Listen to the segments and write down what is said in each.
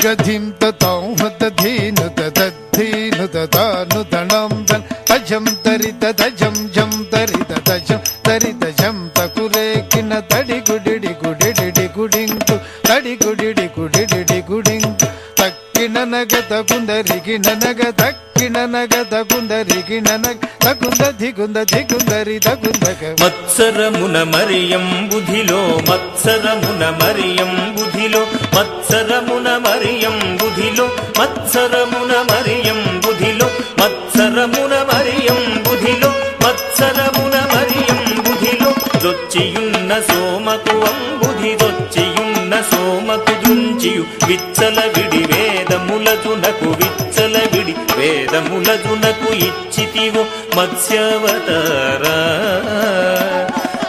తగ్గధిం తాం హతధీను తద్ధీను తాను తణం తన్ తజం తరిత తజం జం తరిత తజం తరిత జం తకురేకిన తడి గుడిడి గుడిడి గుడింకు తడి గుడిడి గుడిడి గుడింకు తక్కిన నగ తగుందరికి ననగ తక్కిన నగ తగుందరికి ననగ తగుంద దిగుంద దిగుందరి తగుందగ మత్సరమున మరియం బుధిలో మత్సరమున మరియం బుధిలో మత్సరమున మరియం బుధిలో మత్సరమున మరియం బుధిలో మత్సరమున మరియం బుధిలో మత్సరమున మరియం బుధిలో దొచ్చియున్న సోమకు అంబుధి దొచ్చియున్న సోమకు దుంచియు విచ్చల విడి వేదములజునకు విచ్చల విడి వేదములజునకు ఇచ్చితివో మత్స్యవతారా.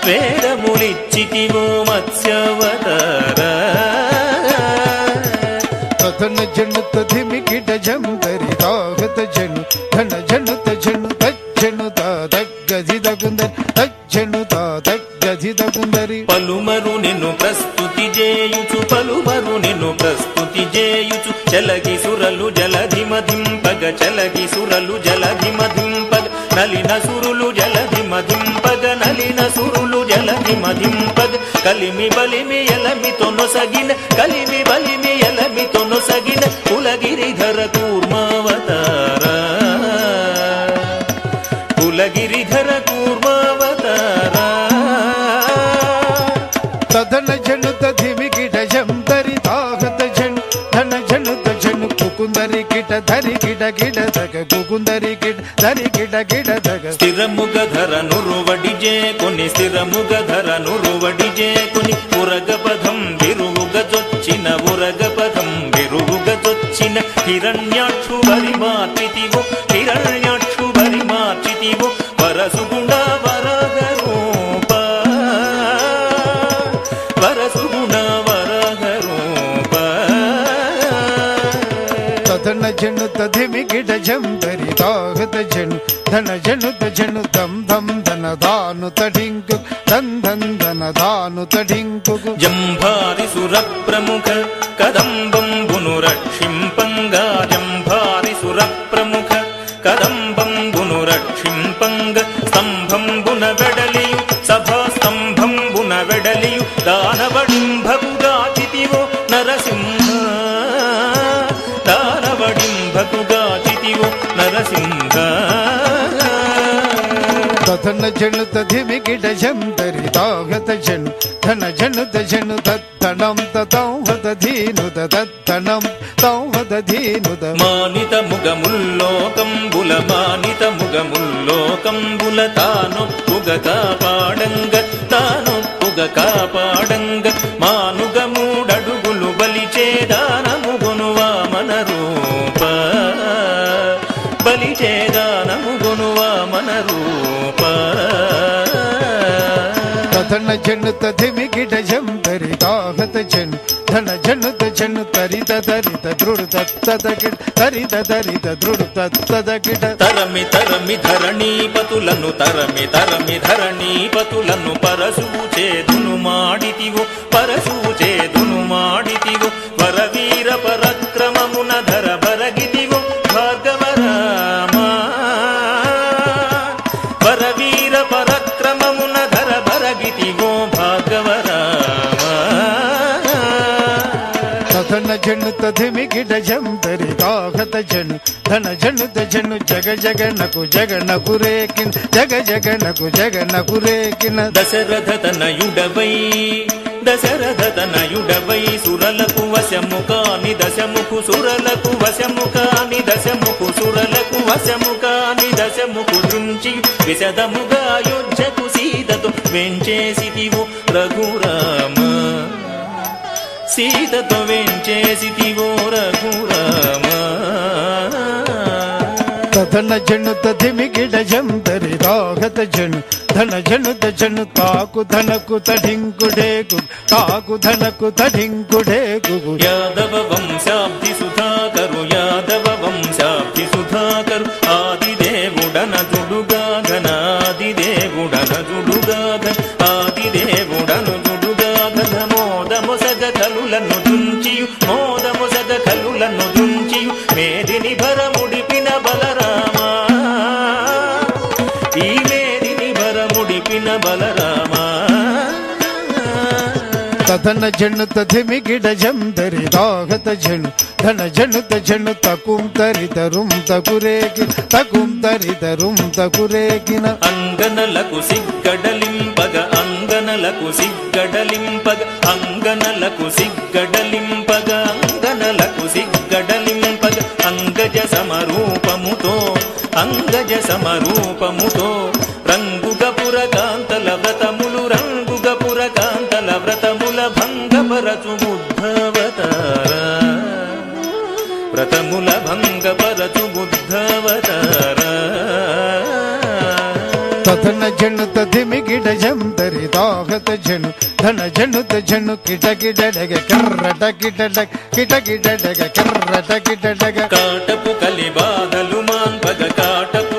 వేదములిచ్చితివో మత్స్యవత జన్ తధిమి గిడ జం తరి తాగత జను ధన జను తజను తజ్జను తగ్గది తగుందరి తజ్జను తా తగ్గది తగుందరి. పలుమరు నిన్ను ప్రస్తుతి చేయుచు పలుమరు నిన్ను ప్రస్తుతి చేయుచు చలగి సురలు జలధి మధింపగ చలగి సురలు జలధి మధింపగ నలిన సురులు జలధి మధింపగ నలిన సురులు జలధి మధింపగ కలిమి బలిమి ఎలమితో నొసగిన కలిమి బలిమి ఎలమితో నొసగిన కులగిరిధర కూర్మావతారా. కులగిరిధర కూర్మావతార. తదన జను తధిమి గిడ కుందరి కుకుందరి ధరి గిడ గిడ దగ గుగుందరి గిడ ధరి గిడ గిడ దగ స్థిరముగ ధర నురువడి జేకొని స్థిరముగ ధర నురువడి జేకొని ఉరగ పదం విరువుగ జొచ్చిన ఉరగ పదం విరువుగ జొచ్చిన హిరణ్యాక్షు బరి మార్చితివో హిరణ్యాక్షు బరి మార్చితివో వరసుగుణ తదన జను తధిమి గిడ జం తరి జను. ధన జను తజను దం ధం ధన ధాను తడింకు. ధన్ ధన్ ధన ధాను తడింకు జంభారి సుర ప్రముఖ కదంబంబును రక్షింపంగా తదన జను తధిమి గిడ జం తరి తాగత జను ధన జను తజను తత్తణం తతం హత ధీను తత్తణం తం ధీను మానిత ముగముల్లోకంబుల మానిత ముగముల్లోకంబుల తానొప్పుగ కాపాడంగ తానొప్పుగ కాపాడంగ మానుగ మూడడుగులు మానుగమూడడుగులు బలిచేదానముగును వామన రూప. బలిచేదానముగును వామన రూప. ధన జను తధిమి గిడ జం తరి జను ధన జను జను తరిత తరిత దృఢ తత్తద గిడ తరిత తరిత దృఢ తత్తద గిడ తరమి తరమి ధరణీపతులను తరమి తరమి ధరణీపతులను పరశువు చేదును మాడితివో పరశువు చేదును మాడితివో వరవీర పరక్రమమున ధర భరగితివో తదన జను తధిమి గిడ జం తరి తాగత జను ధన జను తజను జగ జగనకు జగనకు రేకిన్ జగ జగనకు జగనకు రేకిన. దశరథ తనయుడవై దశరథ తనయుడవై సురలకు వశము కాని దశముకు సురలకు వశము కాని దశముకు సురలకు వశము కాని దశముకు దృంచి విశదముగా యుద్ధకు సీతతో వెంచేసితివు రఘురామా. సీతతో రఘురామ తదన జను తధిమి గిడ జం తరి తాగత జను. ధన జను తజను తాకు ధనకు తడింకుడేకు. తాకు ధనకు తడింకుడేకు. యాదవ వంశాబ్ది ధనులను దుంచి మేదిని భరముడిపిన బలరామా. ఈ మేదిని భరముడిపిన బలరామా. తదన జణుత ధిమిగిడ జందరి దాహత జణు ధన జణుత జణుత కుంతరి తరుం తగురేగి తగుంతరి తరుం తగురేగిన అంగనలకు సిగ్గడలింపగ అంగనలకు సిగ్గడలింపగ అంగనలకు సిగ్గడలింపగ. సహజ సమరూపముతో రంగుగపురకాంతల వ్రతములు రంగుగపురకాంతల వ్రతముల భంగపరచు బుద్ధవతార వ్రతముల భంగపరచు బుద్ధవతార తన జను తిమి గిడ జంతరి తాహత జను ధన జను జను కిట కిడడగ కర్రట కిటడగ కిట కిడడగ కర్రట కిటడగ కాటపు కలిబాధలు మాన్పగ కాటపు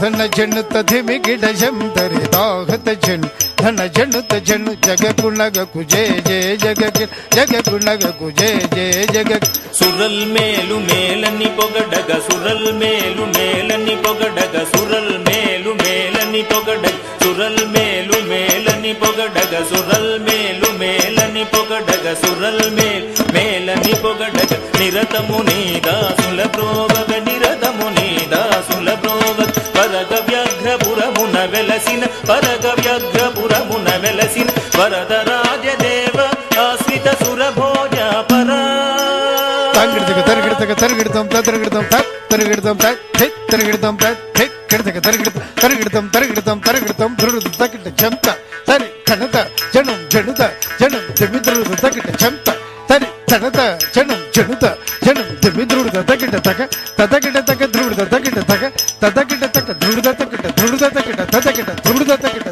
ಧನ ಜನು ತಧಿಮಿ ಗಿಡ ಜಂತರಿ ದಾಹತ ಜನು ಧನ ಜನು ತ ಜನು ಜಗ ಕುಣಗ ಕುಜೆ ಜೆ ಜಗ ಜಗ ಕುಣಗ ಕುಜೆ ಜೆ ಜಗ ಸುರಲ್ ಮೇಲು ಮೇಲನಿ ಪೊಗಡಗ ಸುರಲ್ ಮೇಲು ಮೇಲನಿ ಪೊಗಡಗ ಸುರಲ್ ಮೇಲು ಮೇಲನಿ ಪೊಗಡಗ ಸುರಲ್ ಮೇಲು ಮೇಲನಿ ಪೊಗಡಗ ಸುರಲ್ ಮೇಲು ಮೇಲನಿ ಪೊಗಡಗ ಸುರಲ್ ಮೇಲ್ ಮೇಲನಿ ಪೊಗಡಗ ನಿರತಮು ನೀದ ಸುಲ ಪ್ರೋಗ వ్యగ్రపురమున వెలసిన పరగ వ్యగ్రపురమున వెలసిన వరదరాజదేవ ఆశ్రిత సురభోజ పరా. తరిగిడతకు తరిగిడతకు తరిగిడతాం తరిగిడతాం తరిగిడతాం తరిగిడతాం తరిగిడతకు తరిగిడతాం తరిగిడతాం తరిగిడతాం తరిగిడతాం ధృడు తగిట చెంత. తరి కణత జనం జనుత జనం దెమ్మి ధృడు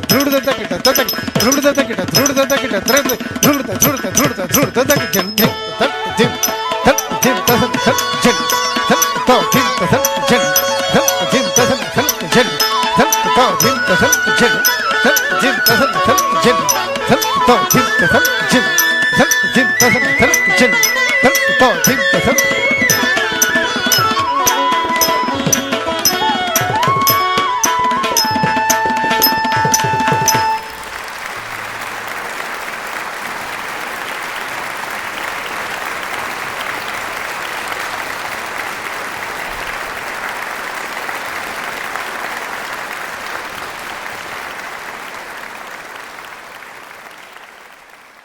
ಧ್ರುಡದ ಕಿಟ ತಟಕ್ ಧ್ರುಡದ ಕಿಟ ಧ್ರುಡದ ಕಿಟ ಧ್ರದ ಧ್ರುಡದ ಧ್ರುಡದ ಧ್ರುಡದ ಧ್ರುಡದ ತಕ್ ಜನ್ ಜನ್ ತಕ್ ಜನ್ ತಕ್ ಜನ್ ತಸನ್ ತಕ್ ಜನ್ ತಕ್ ತೋ ಜನ್ ತಸನ್ ಜನ್ ತಕ್ ಜನ್ ತಸನ್ ತಕ್ ಜನ್ ತಕ್ ತೋ ಜನ್ ತಸನ್ ಜನ್ ತಕ್ ಜನ್ ತಸನ್ ತಕ್ ಜನ್ ತಕ್ ತೋ ಜನ್ ತಸನ್ ಜನ್ ತಕ್ ಜನ್ ತಸನ್ ತಕ್